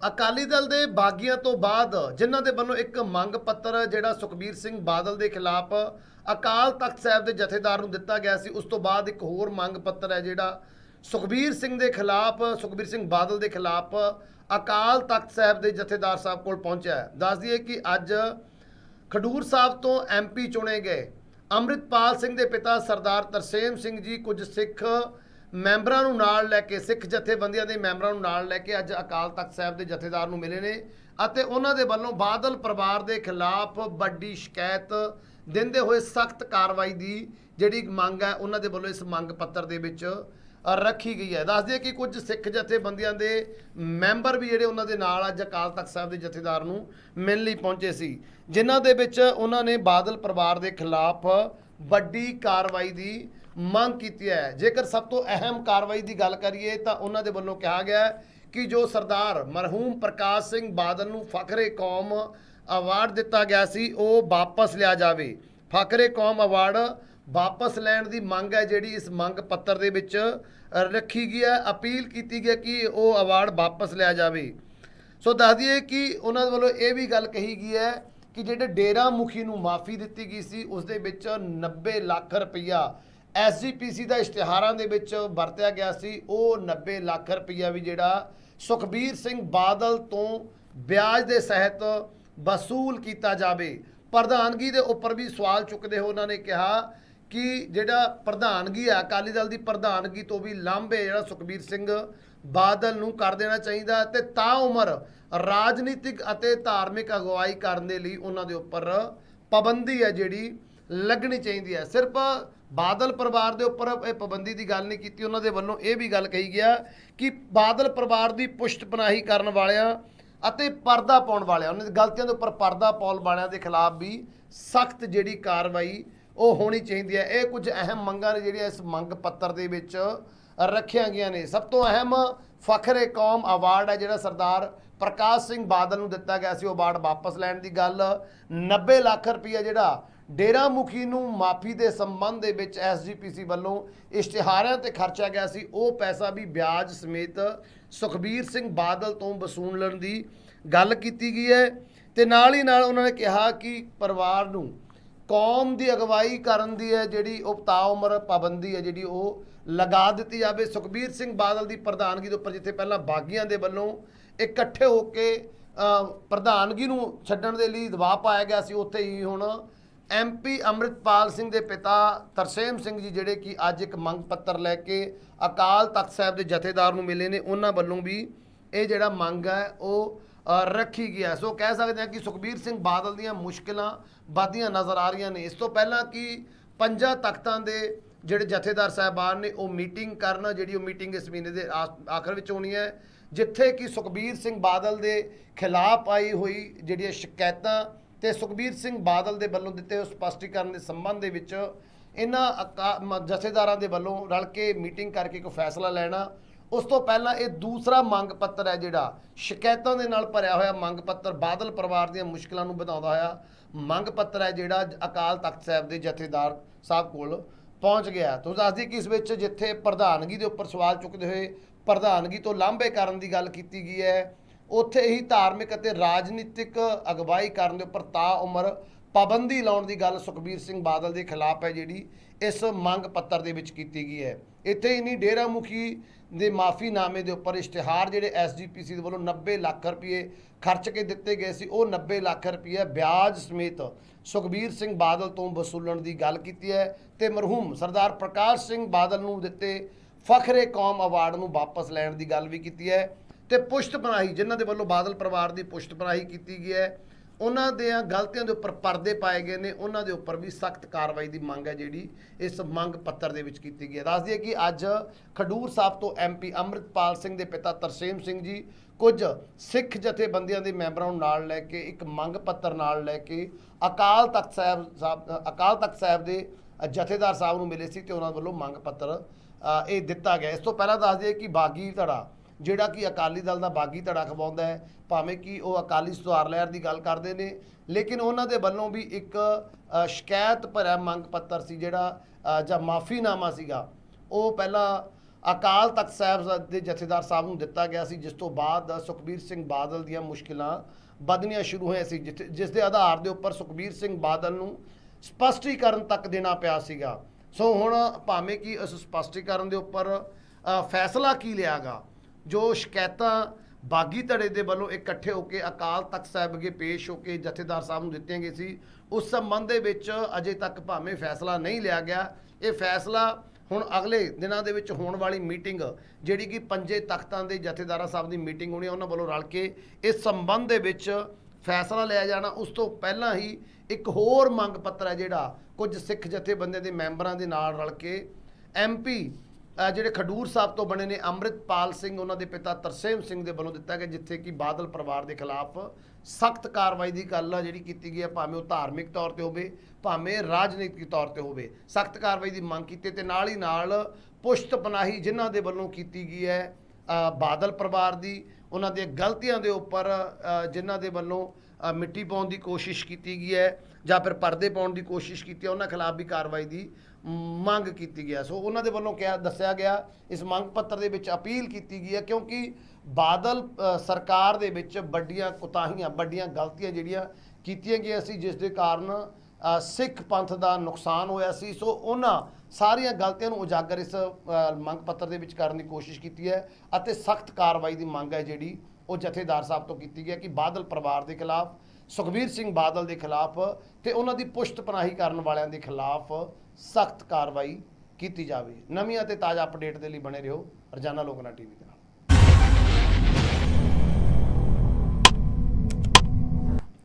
ਅਕਾਲੀ ਦਲ ਦੇ ਬਾਗੀਆਂ ਤੋਂ ਬਾਅਦ ਜਿਨ੍ਹਾਂ ਦੇ ਵੱਲੋਂ ਇੱਕ ਮੰਗ ਪੱਤਰ ਜਿਹੜਾ ਸੁਖਬੀਰ ਸਿੰਘ ਬਾਦਲ ਦੇ ਖਿਲਾਫ ਅਕਾਲ ਤਖਤ ਸਾਹਿਬ ਦੇ ਜਥੇਦਾਰ ਨੂੰ ਦਿੱਤਾ ਗਿਆ ਸੀ, ਉਸ ਤੋਂ ਬਾਅਦ ਇੱਕ ਹੋਰ ਮੰਗ ਪੱਤਰ ਹੈ ਜਿਹੜਾ ਸੁਖਬੀਰ ਸਿੰਘ ਦੇ ਖਿਲਾਫ, ਸੁਖਬੀਰ ਸਿੰਘ ਬਾਦਲ ਦੇ ਖਿਲਾਫ ਅਕਾਲ ਤਖਤ ਸਾਹਿਬ ਦੇ ਜਥੇਦਾਰ ਸਾਹਿਬ ਕੋਲ ਪਹੁੰਚਿਆ ਹੈ। ਦੱਸ ਦਈਏ ਕਿ ਅੱਜ ਖਡੂਰ ਸਾਹਿਬ ਤੋਂ ਐਮਪੀ ਚੁਣੇ ਗਏ ਅੰਮ੍ਰਿਤਪਾਲ ਸਿੰਘ ਦੇ ਪਿਤਾ ਸਰਦਾਰ ਤਰਸੇਮ ਸਿੰਘ ਜੀ ਕੁਝ ਸਿੱਖ ਮੈਂਬਰਾਂ ਨੂੰ ਨਾਲ ਲੈ ਕੇ, ਸਿੱਖ ਜਥੇਬੰਦੀਆਂ ਦੇ ਮੈਂਬਰਾਂ ਨੂੰ ਨਾਲ ਲੈ ਕੇ ਅੱਜ ਅਕਾਲ ਤਖਤ ਸਾਹਿਬ ਦੇ ਜਥੇਦਾਰ ਨੂੰ ਮਿਲੇ ਨੇ ਅਤੇ ਉਹਨਾਂ ਦੇ ਵੱਲੋਂ ਬਾਦਲ ਪਰਿਵਾਰ ਦੇ ਖਿਲਾਫ ਵੱਡੀ ਸ਼ਿਕਾਇਤ ਦਿੰਦੇ ਹੋਏ ਸਖਤ ਕਾਰਵਾਈ ਦੀ ਜਿਹੜੀ ਮੰਗ ਹੈ, ਉਹਨਾਂ ਦੇ ਵੱਲੋਂ ਇਸ ਮੰਗ ਪੱਤਰ ਦੇ ਵਿੱਚ ਰੱਖੀ ਗਈ ਹੈ। ਦੱਸ ਦਈਏ ਕਿ ਕੁਝ ਸਿੱਖ ਜਥੇਬੰਦੀਆਂ ਦੇ ਮੈਂਬਰ ਵੀ ਜਿਹੜੇ ਉਹਨਾਂ ਦੇ ਨਾਲ ਅੱਜ ਅਕਾਲ ਤਖਤ ਸਾਹਿਬ ਦੇ ਜਥੇਦਾਰ ਨੂੰ ਮਿਲਣ ਲਈ ਪਹੁੰਚੇ ਸੀ, ਜਿਨ੍ਹਾਂ ਦੇ ਵਿੱਚ ਉਹਨਾਂ ਨੇ ਬਾਦਲ ਪਰਿਵਾਰ ਦੇ ਖਿਲਾਫ ਵੱਡੀ ਕਾਰਵਾਈ ਦੀ ਮੰਗ ਕੀਤੀ ਹੈ। ਜੇਕਰ ਸਭ ਤੋਂ ਅਹਿਮ ਕਾਰਵਾਈ ਦੀ ਗੱਲ ਕਰੀਏ ਤਾਂ ਉਹਨਾਂ ਦੇ ਵੱਲੋਂ ਕਿਹਾ ਗਿਆ ਕਿ ਜੋ ਸਰਦਾਰ ਮਰਹੂਮ ਪ੍ਰਕਾਸ਼ ਸਿੰਘ ਬਾਦਲ ਨੂੰ ਫਖਰੇ ਕੌਮ ਅਵਾਰਡ ਦਿੱਤਾ ਗਿਆ ਸੀ, ਉਹ ਵਾਪਸ ਲਿਆ ਜਾਵੇ। ਫਖਰੇ ਕੌਮ ਅਵਾਰਡ ਵਾਪਸ ਲੈਣ ਦੀ ਮੰਗ ਹੈ ਜਿਹੜੀ ਇਸ ਮੰਗ ਪੱਤਰ ਦੇ ਵਿੱਚ ਰੱਖੀ ਗਈ ਹੈ। ਅਪੀਲ ਕੀਤੀ ਗਈ ਹੈ ਕਿ ਉਹ ਅਵਾਰਡ ਵਾਪਸ ਲਿਆ ਜਾਵੇ। ਸੋ ਦੱਸ ਦਈਏ ਕਿ ਉਹਨਾਂ ਦੇ ਵੱਲੋਂ ਇਹ ਵੀ ਗੱਲ ਕਹੀ ਗਈ ਹੈ ਕਿ ਜਿਹੜੇ ਡੇਰਾ ਮੁਖੀ ਨੂੰ ਮਾਫੀ ਦਿੱਤੀ ਗਈ ਸੀ, ਉਸ ਦੇ ਵਿੱਚ 90 ਲੱਖ ਰੁਪਈਆ ਐਸਜੀਪੀਸੀ ਦਾ ਇਸ਼ਤਿਹਾਰਾਂ ਦੇ ਵਿੱਚ ਵਰਤਿਆ ਗਿਆ ਸੀ, ਉਹ 90 ਲੱਖ ਰੁਪਈਆ ਵੀ ਜਿਹੜਾ ਸੁਖਬੀਰ ਸਿੰਘ ਬਾਦਲ ਤੋਂ ਵਿਆਜ ਦੇ ਸਹਿਤ ਵਸੂਲ ਕੀਤਾ ਜਾਵੇ। ਪ੍ਰਧਾਨਗੀ ਦੇ ਉੱਪਰ ਵੀ ਸਵਾਲ ਚੁੱਕਦੇ ਹੋ ਉਹਨਾਂ ਨੇ ਕਿਹਾ ਕਿ ਜਿਹੜਾ ਪ੍ਰਧਾਨਗੀ ਹੈ ਅਕਾਲੀ ਦਲ ਦੀ ਪ੍ਰਧਾਨਗੀ ਤੋਂ ਵੀ ਲਾਂਭੇ ਜਿਹੜਾ ਸੁਖਬੀਰ ਸਿੰਘ ਬਾਦਲ ਨੂੰ ਕਰ ਦੇਣਾ ਚਾਹੀਦਾ ਤੇ ਤਾਂ ਉਮਰ ਰਾਜਨੀਤਿਕ ਅਤੇ ਧਾਰਮਿਕ ਅਗਵਾਈ ਕਰਨ ਦੇ ਲਈ ਉਹਨਾਂ ਦੇ ਉੱਪਰ ਪਾਬੰਦੀ ਹੈ ਜਿਹੜੀ ਲੱਗਣੀ ਚਾਹੀਦੀ ਹੈ। ਸਿਰਫ ਬਾਦਲ ਪਰਿਵਾਰ ਦੇ ਉੱਪਰ ਇਹ ਪਾਬੰਦੀ ਦੀ ਗੱਲ ਨਹੀਂ ਕੀਤੀ, ਉਹਨਾਂ ਦੇ ਵੱਲੋਂ ਇਹ ਵੀ ਗੱਲ ਕਹੀ ਗਿਆ ਕਿ ਬਾਦਲ ਪਰਿਵਾਰ ਦੀ ਪੁਸ਼ਟਪਨਾਹੀ ਕਰਨ ਵਾਲਿਆਂ ਅਤੇ ਪਰਦਾ ਪਾਉਣ ਵਾਲਿਆਂ, ਉਹਨਾਂ ਦੀ ਗਲਤੀਆਂ ਦੇ ਉੱਪਰ ਪਰਦਾ ਪਾਉਣ ਵਾਲਿਆਂ ਦੇ ਖਿਲਾਫ ਵੀ ਸਖਤ ਜਿਹੜੀ ਕਾਰਵਾਈ ਉਹ ਹੋਣੀ ਚਾਹੀਦੀ ਹੈ। ਇਹ ਕੁਝ ਅਹਿਮ ਮੰਗਾਂ ਨੇ ਜਿਹੜੀਆਂ ਇਸ ਮੰਗ ਪੱਤਰ ਦੇ ਵਿੱਚ ਰੱਖੀਆਂ ਗਈਆਂ ਨੇ। ਸਭ ਤੋਂ ਅਹਿਮ ਫਖਰੇ ਕੌਮ ਅਵਾਰਡ ਹੈ ਜਿਹੜਾ ਸਰਦਾਰ ਪ੍ਰਕਾਸ਼ ਸਿੰਘ ਬਾਦਲ ਨੂੰ ਦਿੱਤਾ ਗਿਆ ਸੀ। ਉਹ ਅਵਾਰਡ ਵਾਪਸ ਲੈਣ ਦੀ ਗੱਲ। 90 ਲੱਖ ਰੁਪਈਆ ਜਿਹੜਾ ਡੇਰਾ ਮੁਖੀ ਨੂੰ ਮਾਫੀ ਦੇ ਸੰਬੰਧ ਦੇ ਵਿੱਚ ਐਸਜੀਪੀਸੀ ਵੱਲੋਂ ਇਸ਼ਤਿਹਾਰਾਂ ਤੇ ਖਰਚਿਆ ਗਿਆ ਸੀ। ਉਹ ਪੈਸਾ ਵੀ ਵਿਆਜ ਸਮੇਤ ਸੁਖਬੀਰ ਸਿੰਘ ਬਾਦਲ ਤੋਂ ਵਸੂਲਣ ਦੀ ਗੱਲ ਕੀਤੀ ਗਈ ਹੈ ਤੇ ਨਾਲ ਹੀ ਨਾਲ ਉਹਨਾਂ ਨੇ ਕਿਹਾ ਕਿ ਪਰਿਵਾਰ ਨੂੰ ਕੌਮ ਦੀ ਅਗਵਾਈ ਕਰਨ ਦੀ ਹੈ, ਜਿਹੜੀ ਉਪਤਾ ਉਮਰ ਪਾਬੰਦੀ ਹੈ, ਜਿਹੜੀ ਉਹ ਲਗਾ ਦਿੱਤੀ ਜਾਵੇ। ਸੁਖਬੀਰ ਸਿੰਘ ਬਾਦਲ ਦੀ ਪ੍ਰਧਾਨਗੀ ਦੇ ਉੱਪਰ ਜਿੱਥੇ ਪਹਿਲਾਂ ਬਾਗੀਆਂ ਦੇ ਵੱਲੋਂ ਇਕੱਠੇ ਹੋ ਕੇ ਪ੍ਰਧਾਨਗੀ ਨੂੰ ਛੱਡਣ ਦੇ ਲਈ ਦਬਾਅ ਪਾਇਆ ਗਿਆ ਸੀ, ਉੱਥੇ ਹੀ ਹੁਣ ਐਮਪੀ ਅੰਮ੍ਰਿਤਪਾਲ ਸਿੰਘ ਦੇ ਪਿਤਾ ਤਰਸੇਮ ਸਿੰਘ ਜੀ ਜਿਹੜੇ ਕਿ ਅੱਜ ਇੱਕ ਮੰਗ ਪੱਤਰ ਲੈ ਕੇ ਅਕਾਲ ਤਖਤ ਸਾਹਿਬ ਦੇ ਜਥੇਦਾਰ ਨੂੰ ਮਿਲੇ ਨੇ, ਉਹਨਾਂ ਵੱਲੋਂ ਵੀ ਇਹ ਜਿਹੜਾ ਮੰਗ ਹੈ, ਉਹ ਰੱਖੀ ਗਿਆ ਸੋ ਕਹਿ ਸਕਦੇ ਹਾਂ ਕਿ ਸੁਖਬੀਰ ਸਿੰਘ ਬਾਦਲ ਦੀਆਂ ਮੁਸ਼ਕਲਾਂ ਵੱਧਦੀਆਂ ਨਜ਼ਰ ਆ ਰਹੀਆਂ ਨੇ। ਇਸ ਤੋਂ ਪਹਿਲਾਂ ਕਿ ਪੰਜਾਂ ਤਖਤਾਂ ਦੇ ਜਿਹੜੇ ਜਥੇਦਾਰ ਸਾਹਿਬਾਨ ਨੇ, ਉਹ ਮੀਟਿੰਗ ਕਰਨ, ਜਿਹੜੀ ਉਹ ਮੀਟਿੰਗ ਇਸ ਮਹੀਨੇ ਦੇ ਆਸ- ਆਖਰ ਵਿੱਚ ਹੋਣੀ ਹੈ, ਜਿੱਥੇ ਕਿ ਸੁਖਬੀਰ ਸਿੰਘ ਬਾਦਲ ਦੇ ਖਿਲਾਫ ਆਈ ਹੋਈ ਜਿਹੜੀਆਂ ਸ਼ਿਕਾਇਤਾਂ ਤੇ ਸੁਖਬੀਰ ਸਿੰਘ ਬਾਦਲ ਦੇ ਵੱਲੋਂ ਦਿੱਤੇ ਹੋਏ ਸਪਸ਼ਟੀਕਰਨ ਦੇ ਸੰਬੰਧ ਦੇ ਵਿੱਚ ਇਹਨਾਂ ਅਕਾ- ਮ- ਜਥੇਦਾਰਾਂ ਦੇ ਵੱਲੋਂ ਰਲ ਕੇ ਮੀਟਿੰਗ ਕਰਕੇ ਕੋਈ ਫੈਸਲਾ ਲੈਣਾ। ਉਸ ਤੋਂ ਪਹਿਲਾਂ ਇਹ ਦੂਸਰਾ ਮੰਗ ਪੱਤਰ ਹੈ ਜਿਹੜਾ ਸ਼ਿਕਾਇਤਾਂ ਦੇ ਨਾਲ ਭਰਿਆ ਹੋਇਆ ਮੰਗ ਪੱਤਰ ਬਾਦਲ ਪਰਿਵਾਰ ਦੀਆਂ ਮੁਸ਼ਕਲਾਂ ਨੂੰ ਵਧਾਉਂਦਾ ਹੋਇਆ ਮੰਗ ਪੱਤਰ ਹੈ ਜਿਹੜਾ ਅਕਾਲ ਤਖਤ ਸਾਹਿਬ ਦੇ ਜਥੇਦਾਰ ਸਾਹਿਬ ਕੋਲ ਪਹੁੰਚ ਗਿਆ ਤੁਹਾਨੂੰ ਦੱਸਦੀ ਕਿ ਇਸ ਵਿੱਚ ਜਿੱਥੇ ਪ੍ਰਧਾਨਗੀ ਦੇ ਉੱਪਰ ਸਵਾਲ ਚੁੱਕਦੇ ਹੋਏ ਪ੍ਰਧਾਨਗੀ ਤੋਂ ਲਾਂਭੇ ਕਰਨ ਦੀ ਗੱਲ ਕੀਤੀ ਗਈ ਹੈ। ਉੱਥੇ ਹੀ ਧਾਰਮਿਕ ਅਤੇ ਰਾਜਨੀਤਿਕ ਅਗਵਾਈ ਕਰਨ ਦੇ ਉੱਪਰ ਤਾ ਉਮਰ ਪਾਬੰਦੀ ਲਾਉਣ ਦੀ ਗੱਲ ਸੁਖਬੀਰ ਸਿੰਘ ਬਾਦਲ ਦੇ ਖਿਲਾਫ ਹੈ ਜਿਹੜੀ ਇਸ ਮੰਗ ਪੱਤਰ ਦੇ ਵਿੱਚ ਕੀਤੀ ਗਈ ਹੈ। ਇੱਥੇ ਹੀ ਨਹੀਂ ਡੇਰਾ ਮੁਖੀ ਦੇ ਮਾਫੀਨਾਮੇ ਦੇ ਉੱਪਰ ਇਸ਼ਤਿਹਾਰ ਜਿਹੜੇ ਐਸਜੀਪੀਸੀ ਦੇ ਵੱਲੋਂ 90 ਲੱਖ ਰੁਪਏ ਖਰਚ ਕੇ ਦਿੱਤੇ ਗਏ ਸੀ, ਉਹ 90 ਲੱਖ ਰੁਪਏ ਵਿਆਜ ਸਮੇਤ ਸੁਖਬੀਰ ਸਿੰਘ ਬਾਦਲ ਤੋਂ ਵਸੂਲਣ ਦੀ ਗੱਲ ਕੀਤੀ ਹੈ ਤੇ ਮਰਹੂਮ ਸਰਦਾਰ ਪ੍ਰਕਾਸ਼ ਸਿੰਘ ਬਾਦਲ ਨੂੰ ਦਿੱਤੇ ਫਖਰੇ ਕੌਮ ਅਵਾਰਡ ਨੂੰ ਵਾਪਸ ਲੈਣ ਦੀ ਗੱਲ ਵੀ ਕੀਤੀ ਹੈ। ਤੇ ਪੁਸ਼ਤ ਪਨਾਹੀ ਜਿਨ੍ਹਾਂ ਦੇ ਵੱਲੋਂ ਬਾਦਲ ਪਰਿਵਾਰ ਦੀ ਪੁਸ਼ਤ ਪਨਾਹੀ ਕੀਤੀ ਗਈ ਹੈ। ਉਹਨਾਂ ਦੀਆਂ ਗਲਤੀਆਂ ਦੇ ਉੱਪਰ ਪਰਦੇ ਪਾਏ ਗਏ ਨੇ। ਉਹਨਾਂ ਦੇ ਉੱਪਰ ਵੀ ਸਖਤ ਕਾਰਵਾਈ ਦੀ ਮੰਗ ਹੈ ਜਿਹੜੀ ਇਸ ਮੰਗ ਪੱਤਰ ਦੇ ਵਿੱਚ ਕੀਤੀ ਗਈ ਹੈ। ਦੱਸ ਦਈਏ ਕਿ ਅੱਜ ਖਡੂਰ ਸਾਹਿਬ ਤੋਂ ਐਮਪੀ ਅੰਮ੍ਰਿਤਪਾਲ ਸਿੰਘ ਦੇ ਪਿਤਾ ਤਰਸੇਮ ਸਿੰਘ ਜੀ ਕੁਝ ਸਿੱਖ ਜਥੇਬੰਦੀਆਂ ਦੇ ਮੈਂਬਰਾਂ ਨੂੰ ਨਾਲ ਲੈ ਕੇ, ਇੱਕ ਮੰਗ ਪੱਤਰ ਨਾਲ ਲੈ ਕੇ ਅਕਾਲ ਤਖਤ ਸਾਹਿਬ ਸਾਹਿਬ- ਅਕਾਲ ਤਖਤ ਸਾਹਿਬ ਦੇ ਜਥੇਦਾਰ ਸਾਹਿਬ ਨੂੰ ਮਿਲੇ ਸੀ ਤੇ ਉਹਨਾਂ ਵੱਲੋਂ ਮੰਗ ਪੱਤਰ ਇਹ ਦਿੱਤਾ ਗਿਆ। ਇਸ ਤੋਂ ਪਹਿਲਾਂ ਦੱਸ ਦਈਏ ਕਿ ਬਾਗੀ ਧੜਾ ਜਿਹੜਾ ਕਿ ਅਕਾਲੀ ਦਲ ਦਾ ਬਾਗੀ ਧੜਾ ਖਵਾਉਂਦਾ ਹੈ, ਭਾਵੇਂ ਕਿ ਉਹ ਅਕਾਲੀ ਸੁਧਾਰ ਲਹਿਰ ਦੀ ਗੱਲ ਕਰਦੇ ਨੇ, ਲੇਕਿਨ ਉਹਨਾਂ ਦੇ ਵੱਲੋਂ ਵੀ ਇੱਕ ਸ਼ਿਕਾਇਤ ਭਰਿਆ ਮੰਗ ਪੱਤਰ ਸੀ ਜਿਹੜਾ ਜਾਂ ਮਾਫੀਨਾਮਾ ਸੀਗਾ, ਉਹ ਪਹਿਲਾਂ ਅਕਾਲ ਤਖਤ ਸਾਹਿਬ ਦੇ ਜਥੇਦਾਰ ਸਾਹਿਬ ਨੂੰ ਦਿੱਤਾ ਗਿਆ ਸੀ, ਜਿਸ ਤੋਂ ਬਾਅਦ ਸੁਖਬੀਰ ਸਿੰਘ ਬਾਦਲ ਦੀਆਂ ਮੁਸ਼ਕਿਲਾਂ ਵਧਣੀਆਂ ਸ਼ੁਰੂ ਹੋਈਆਂ ਸੀ, ਜਿੱਥੇ- ਜਿਸ ਦੇ ਆਧਾਰ ਦੇ ਉੱਪਰ ਸੁਖਬੀਰ ਸਿੰਘ ਬਾਦਲ ਨੂੰ ਸਪਸ਼ਟੀਕਰਨ ਤੱਕ ਦੇਣਾ ਪਿਆ ਸੀਗਾ। ਸੋ ਹੁਣ ਭਾਵੇਂ ਕਿ ਉਸ ਸਪਸ਼ਟੀਕਰਨ ਦੇ ਉੱਪਰ ਫੈਸਲਾ ਕੀ ਲਿਆਗਾ ਜੋ ਸ਼ਿਕਾਇਤਾਂ ਬਾਗੀ ਧੜੇ ਦੇ ਵੱਲੋਂ ਇਕੱਠੇ ਹੋ ਕੇ ਅਕਾਲ ਤਖਤ ਸਾਹਿਬ ਅੱਗੇ ਪੇਸ਼ ਹੋ ਕੇ ਜਥੇਦਾਰ ਸਾਹਿਬ ਨੂੰ ਦਿੱਤੀਆਂ ਗਈਆਂ ਸੀ ਉਸ ਸੰਬੰਧ ਦੇ ਵਿੱਚ ਅਜੇ ਤੱਕ ਭਾਵੇਂ ਫੈਸਲਾ ਨਹੀਂ ਲਿਆ ਗਿਆ। ਇਹ ਫੈਸਲਾ ਹੁਣ ਅਗਲੇ ਦਿਨਾਂ ਦੇ ਵਿੱਚ ਹੋਣ ਵਾਲੀ ਮੀਟਿੰਗ ਜਿਹੜੀ ਕਿ ਪੰਜੇ ਤਖਤਾਂ ਦੇ ਜਥੇਦਾਰਾਂ ਸਾਹਿਬ ਦੀ ਮੀਟਿੰਗ ਹੋਣੀ ਹੈ ਉਹਨਾਂ ਵੱਲੋਂ ਰਲ ਕੇ ਇਸ ਸੰਬੰਧ ਦੇ ਵਿੱਚ ਫੈਸਲਾ ਲਿਆ ਜਾਣਾ। ਉਸ ਤੋਂ ਪਹਿਲਾਂ ਹੀ ਇੱਕ ਹੋਰ ਮੰਗ ਪੱਤਰ ਹੈ ਜਿਹੜਾ ਕੁਝ ਸਿੱਖ ਜਥੇਬੰਦੀਆਂ ਦੇ ਮੈਂਬਰਾਂ ਦੇ ਨਾਲ ਰਲ ਕੇ ਐਮਪੀ ਅ, ਜਿਹੜੇ ਖਡੂਰ ਸਾਹਿਬ ਤੋਂ ਬਣੇ ਨੇ ਅੰਮ੍ਰਿਤਪਾਲ ਸਿੰਘ, ਉਹਨਾਂ ਦੇ ਪਿਤਾ ਤਰਸੇਮ ਸਿੰਘ ਦੇ ਵੱਲੋਂ ਦਿੱਤਾ ਗਿਆ, ਜਿੱਥੇ ਕਿ ਬਾਦਲ ਪਰਿਵਾਰ ਦੇ ਖਿਲਾਫ ਸਖਤ ਕਾਰਵਾਈ ਦੀ ਗੱਲ ਆ, ਜਿਹੜੀ ਕੀਤੀ ਗਈ ਹੈ ਭਾਵੇਂ ਉਹ ਧਾਰਮਿਕ ਤੌਰ ਤੇ ਹੋਵੇ, ਭਾਵੇਂ ਰਾਜਨੀਤਿਕ ਤੌਰ ਤੇ ਹੋਵੇ। ਸਖਤ ਕਾਰਵਾਈ ਦੀ ਮੰਗ ਕੀਤੀ ਤੇ ਨਾਲ ਹੀ ਨਾਲ ਪੁਸ਼ਤ ਪਨਾਹੀ ਜਿਨ੍ਹਾਂ ਦੇ ਵੱਲੋਂ ਕੀਤੀ ਗਈ ਹੈ ਬਾਦਲ ਪਰਿਵਾਰ ਦੀ, ਉਹਨਾਂ ਦੀਆਂ ਗਲਤੀਆਂ ਦੇ ਉੱਪਰ ਜਿਨ੍ਹਾਂ ਦੇ ਵੱਲੋਂ ਮਿੱਟੀ ਪਾਉਣ ਦੀ ਕੋਸ਼ਿਸ਼ ਕੀਤੀ ਗਈ ਹੈ ਜਾਂ ਫਿਰ ਪਰਦੇ ਪਾਉਣ ਦੀ ਕੋਸ਼ਿਸ਼ ਕੀਤੀ ਹੈ, ਉਹਨਾਂ ਖਿਲਾਫ ਵੀ ਕਾਰਵਾਈ ਦੀ ਮੰਗ ਕੀਤੀ ਗਿਆ ਸੋ ਉਹਨਾਂ ਦੇ ਵੱਲੋਂ ਕਿਹਾ, ਦੱਸਿਆ ਗਿਆ, ਇਸ ਮੰਗ ਪੱਤਰ ਦੇ ਵਿੱਚ ਅਪੀਲ ਕੀਤੀ ਗਈ ਹੈ ਕਿਉਂਕਿ ਬਾਦਲ ਸਰਕਾਰ ਦੇ ਵਿੱਚ ਵੱਡੀਆਂ ਕੁਤਾਹੀਆਂ, ਵੱਡੀਆਂ ਗਲਤੀਆਂ ਜਿਹੜੀਆਂ ਕੀਤੀਆਂ ਗਈਆਂ ਸੀ, ਜਿਸ ਦੇ ਕਾਰਨ ਸਿੱਖ ਪੰਥ ਦਾ ਨੁਕਸਾਨ ਹੋਇਆ ਸੀ। ਸੋ ਉਹਨਾਂ ਸਾਰੀਆਂ ਗਲਤੀਆਂ ਨੂੰ ਉਜਾਗਰ ਇਸ ਮੰਗ ਪੱਤਰ ਦੇ ਵਿੱਚ ਕਰਨ ਦੀ ਕੋਸ਼ਿਸ਼ ਕੀਤੀ ਹੈ ਅਤੇ ਸਖਤ ਕਾਰਵਾਈ ਦੀ ਮੰਗ ਹੈ ਜਿਹੜੀ ਉਹ ਜਥੇਦਾਰ ਸਾਹਿਬ ਤੋਂ ਕੀਤੀ ਗਈ ਹੈ ਕਿ ਬਾਦਲ ਪਰਿਵਾਰ ਦੇ ਖਿਲਾਫ, ਸੁਖਬੀਰ ਸਿੰਘ ਬਾਦਲ ਦੇ ਖਿਲਾਫ ਤੇ ਉਹਨਾਂ ਦੀ ਪੁਸ਼ਤ ਪਨਾਹੀ ਕਰਨ ਵਾਲਿਆਂ ਦੇ ਖਿਲਾਫ ਸਖਤ ਕਾਰਵਾਈ ਕੀਤੀ ਜਾਵੇ। ਨਵੀਆਂ ਤੇ ਤਾਜ਼ਾ ਅਪਡੇਟ ਦੇ ਲਈ ਬਣੇ ਰਹੋ ਰੋਜ਼ਾਨਾ ਲੋਕਨਾ ਟੀਵੀ ਤੇ।